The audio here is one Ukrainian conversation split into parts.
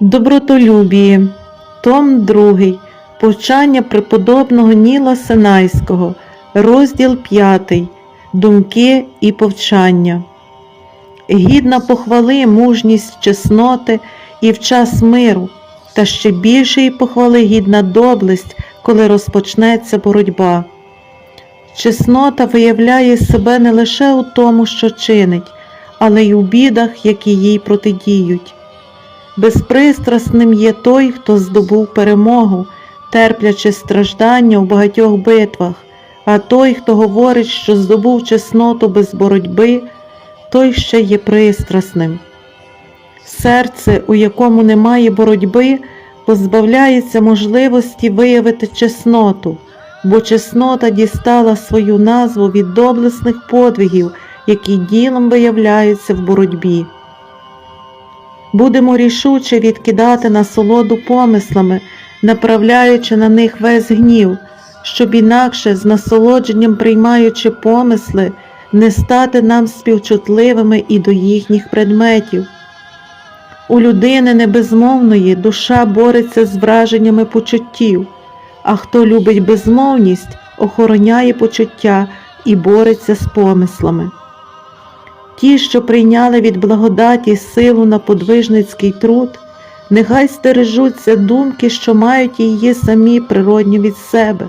Добротолюбіє, Том 2, Повчання преподобного Ніла Синайського, розділ 5. Думки і повчання. Гідна похвали мужність чесноти і в час миру, та ще більшої похвали гідна доблесть, коли розпочнеться боротьба. Чеснота виявляє себе не лише у тому, що чинить, але й у бідах, які їй протидіють. Безпристрасним є той, хто здобув перемогу, терплячи страждання у багатьох битвах, а той, хто говорить, що здобув чесноту без боротьби, той ще є пристрасним. Серце, у якому немає боротьби, позбавляється можливості виявити чесноту, бо чеснота дістала свою назву від доблесних подвигів, які ділом виявляються в боротьбі. Будемо рішуче відкидати насолоду помислами, направляючи на них весь гнів, щоб інакше, з насолодженням приймаючи помисли, не стати нам співчутливими і до їхніх предметів. У людини небезмовної душа бореться з враженнями почуттів, а хто любить безмовність, охороняє почуття і бореться з помислами. Ті, що прийняли від благодаті силу на подвижницький труд, нехай стережуться думки, що мають її самі природньо від себе.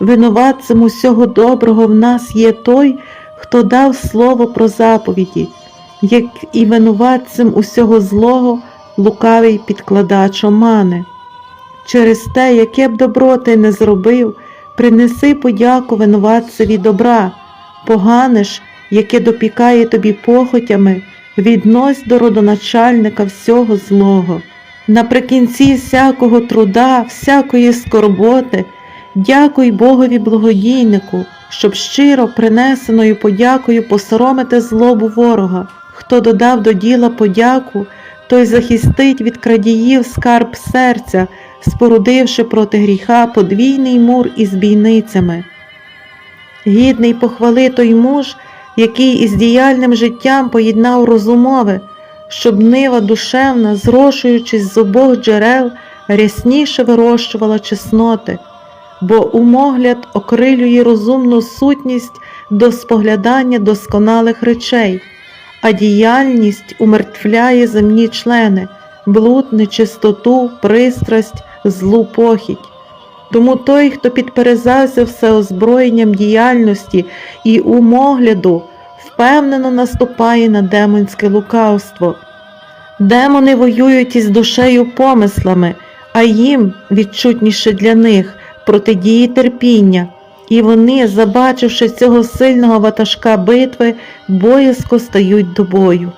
Винуватцем усього доброго в нас є той, хто дав слово про заповіді, як і винуватцем усього злого лукавий підкладач омани. Через те, яке б добро ти не зробив, принеси подяку винуватцеві добра, погане ж, яке допікає тобі похотями, віднось до родоначальника всього злого. Наприкінці всякого труда, всякої скорботи, дякуй Богові благодійнику, щоб щиро принесеною подякою посоромити злобу ворога. Хто додав до діла подяку, той захистить від крадіїв скарб серця, спорудивши проти гріха подвійний мур із бійницями. Гідний похвали той муж, який із діяльним життям поєднав розумове, щоб нива душевна, зрошуючись з обох джерел, рясніше вирощувала чесноти, бо умогляд окрилює розумну сутність до споглядання досконалих речей, а діяльність умертвляє земні члени, блуд, нечистоту, пристрасть, злу похідь. Тому той, хто підперезався всеозброєнням діяльності і умогляду, впевнено наступає на демонське лукавство. Демони воюють із душею помислами, а їм, відчутніше для них, протидіє терпіння, і вони, забачивши цього сильного ватажка битви, боязко стають до бою.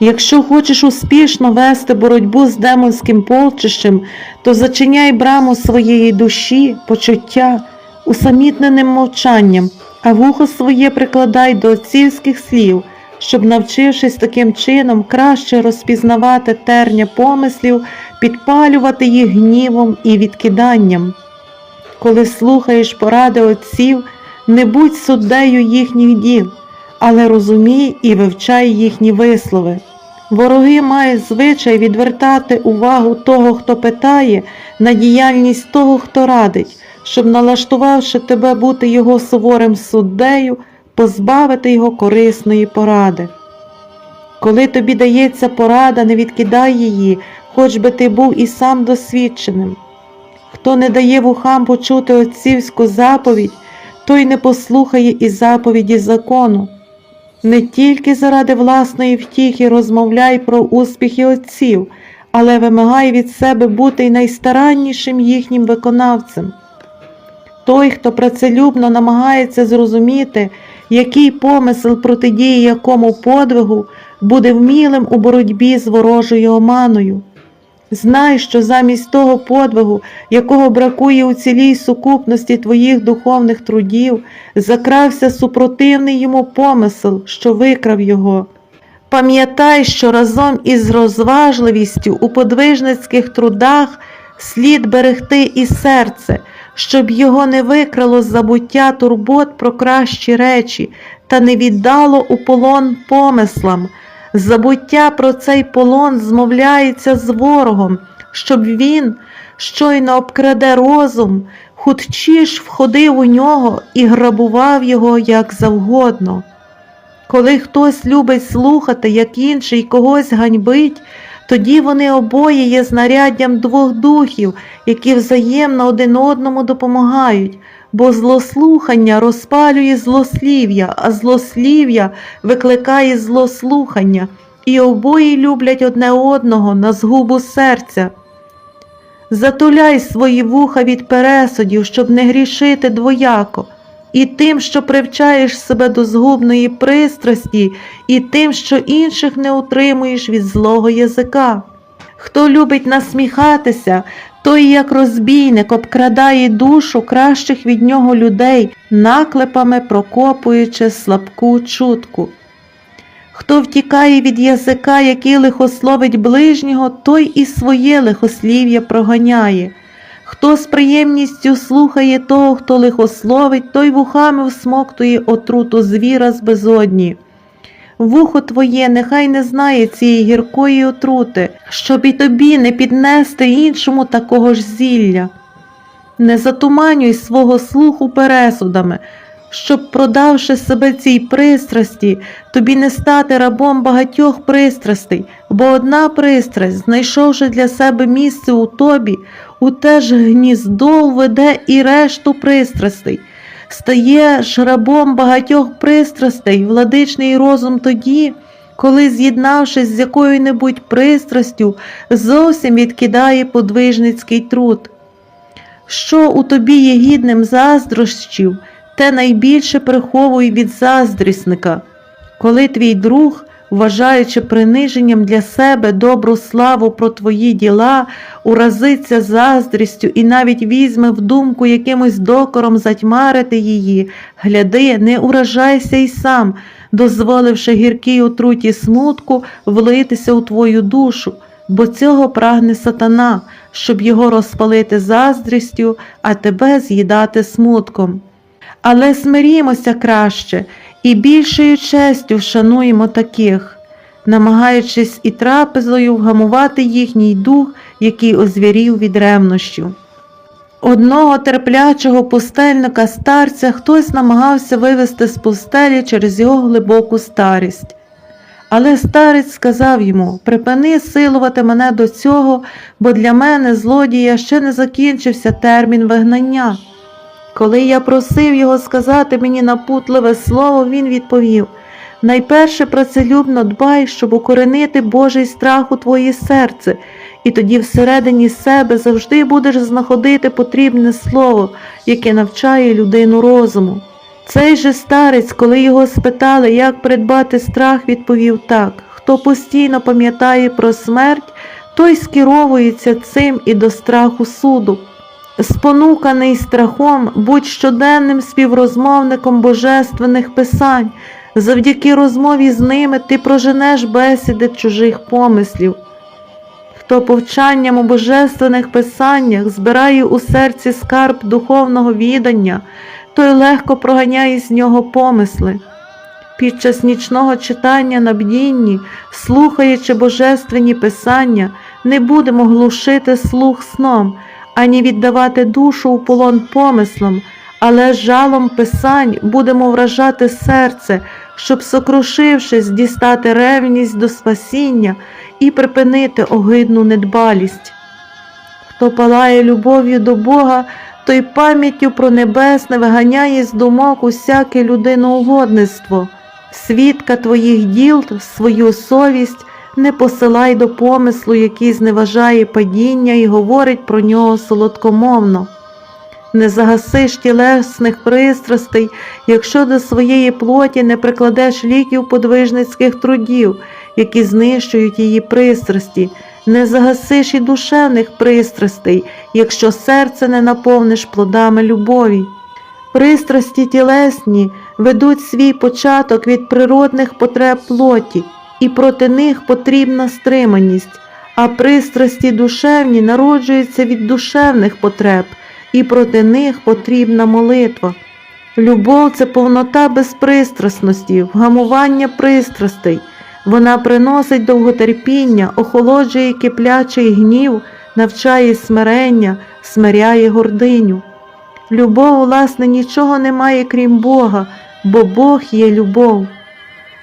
Якщо хочеш успішно вести боротьбу з демонським полчищем, то зачиняй браму своєї душі, почуття, усамітненим мовчанням, а вухо своє прикладай до отцівських слів, щоб, навчившись таким чином краще розпізнавати терня помислів, підпалювати їх гнівом і відкиданням. Коли слухаєш поради отців, не будь суддею їхніх діл, але розумій і вивчай їхні вислови. Вороги мають звичай відвертати увагу того, хто питає, на діяльність того, хто радить, щоб, налаштувавши тебе бути його суворим суддею, позбавити його корисної поради. Коли тобі дається порада, не відкидай її, хоч би ти був і сам досвідченим. Хто не дає вухам почути отцівську заповідь, той не послухає і заповіді закону. Не тільки заради власної втіхи розмовляй про успіхи отців, але вимагай від себе бути й найстараннішим їхнім виконавцем. Той, хто працелюбно намагається зрозуміти, який помисел протидіє якому подвигу, буде вмілим у боротьбі з ворожою оманою. Знай, що замість того подвигу, якого бракує у цілій сукупності твоїх духовних трудів, закрався супротивний йому помисел, що викрав його. Пам'ятай, що разом із розважливістю у подвижницьких трудах слід берегти і серце, щоб його не викрало забуття турбот про кращі речі та не віддало у полон помислам, Забуття про цей полон змовляється з ворогом, щоб він щойно обкраде розум, хутчіш входив у нього і грабував його як завгодно. Коли хтось любить слухати, як інший когось ганьбить, тоді вони обоє є знаряддям двох духів, які взаємно один одному допомагають, бо злослухання розпалює злослів'я, а злослів'я викликає злослухання, і обоє люблять одне одного на згубу серця. Затуляй свої вуха від пересудів, щоб не грішити двояко, і тим, що привчаєш себе до згубної пристрасті, і тим, що інших не утримуєш від злого язика. Хто любить насміхатися, той, як розбійник, обкрадає душу кращих від нього людей, наклепами прокопуючи слабку чутку. Хто втікає від язика, який лихословить ближнього, той і своє лихослів'я проганяє. Хто з приємністю слухає того, хто лихословить, той вухами всмоктує отруту звіра з безодні. Вухо твоє нехай не знає цієї гіркої отрути, щоб і тобі не піднести іншому такого ж зілля. Не затуманюй свого слуху пересудами, щоб, продавши себе цій пристрасті, тобі не стати рабом багатьох пристрастей, бо одна пристрасть, знайшовши для себе місце у тобі, у те ж гніздо веде і решту пристрастей. Стаєш рабом багатьох пристрастей, владичний розум тоді, коли, з'єднавшись з якою-небудь пристрастю, зовсім відкидає подвижницький труд. Що у тобі є гідним заздрощів, те найбільше приховуй від заздрісника. Коли твій друг, вважаючи приниженням для себе добру славу про твої діла, уразиться заздрістю і навіть візьме в думку якимось докором затьмарити її, гляди, не уражайся й сам, дозволивши гіркій отруті смутку влитися у твою душу, бо цього прагне сатана, щоб його розпалити заздрістю, а тебе з'їдати смутком. Але смирімося краще і більшою честю вшануємо таких, намагаючись і трапезою вгамувати їхній дух, який озвірів від ревнощів. Одного терплячого пустельника старця хтось намагався вивести з пустелі через його глибоку старість. Але старець сказав йому припини силувати мене до цього, бо для мене, злодія, ще не закінчився термін вигнання. Коли я просив його сказати мені напутливе слово, він відповів найперше працелюбно дбай, щоб укоренити Божий страх у твоє серце, і тоді всередині себе завжди будеш знаходити потрібне слово, яке навчає людину розуму. Цей же старець, коли його спитали, як придбати страх, відповів так хто постійно пам'ятає про смерть, той скеровується цим і до страху суду. Спонуканий страхом, будь щоденним співрозмовником божественних писань, завдяки розмові з ними ти проженеш бесіди чужих помислів. Хто повчанням у божественних писаннях збирає у серці скарб духовного відання, той легко проганяє з нього помисли. Під час нічного читання на бдінні, слухаючи божественні писання, не будемо глушити слух сном, ані віддавати душу у полон помислам, але жалом писань будемо вражати серце, щоб, сокрушившись, дістати ревність до спасіння і припинити огидну недбалість. Хто палає любов'ю до Бога, той пам'яттю про небесне виганяє з думок усяке людиноугодництво. Свідка твоїх діл, свою совість не посилай до помислу, який зневажає падіння і говорить про нього солодкомовно. Не загасиш тілесних пристрастей, якщо до своєї плоті не прикладеш ліків подвижницьких трудів, які знищують її пристрасті, не загасиш і душевних пристрастей, якщо серце не наповниш плодами любові. Пристрасті тілесні ведуть свій початок від природних потреб плоті, і проти них потрібна стриманість, а пристрасті душевні народжуються від душевних потреб, і проти них потрібна молитва. Любов це повнота безпристрасності, вгамування пристрастей, Вона приносить довготерпіння, охолоджує киплячий гнів, навчає смирення, смиряє гординю. Любов, власне, нічого немає крім Бога, бо Бог є любов.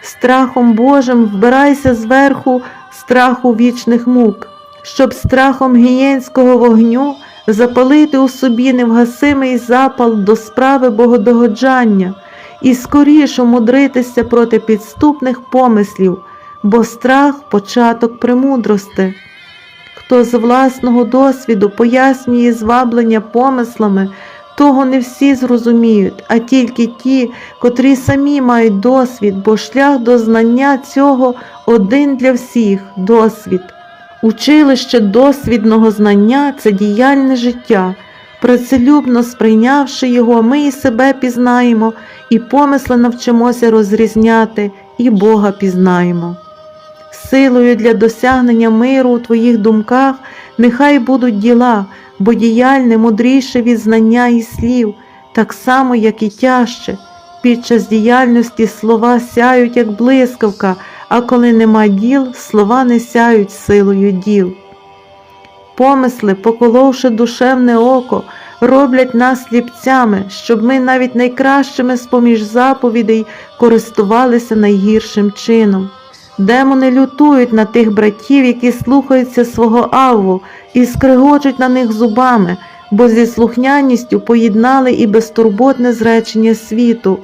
Страхом Божим вбирайся зверху страху вічних мук, щоб страхом гієнського вогню запалити у собі невгасимий запал до справи богодогоджання і скоріше мудритися проти підступних помислів, бо страх початок премудрости. Хто з власного досвіду пояснює зваблення помислами, того не всі зрозуміють, а тільки ті, котрі самі мають досвід, бо шлях до знання цього один для всіх досвід. Училище досвідного знання це діяльне життя. Працелюбно сприйнявши його, ми і себе пізнаємо, і помисли навчимося розрізняти, і Бога пізнаємо. Силою для досягнення миру у твоїх думках нехай будуть діла, бо діяльне мудріше від знання і слів, так само, як і тяжче. Під час діяльності слова сяють, як блискавка, а коли нема діл, слова не сяють силою діл. Помисли, поколовши душевне око, роблять нас сліпцями, щоб ми навіть найкращими з-поміж заповідей користувалися найгіршим чином. Демони лютують на тих братів, які слухаються свого авву, і скригочуть на них зубами, бо зі слухняністю поєднали і безтурботне зречення світу,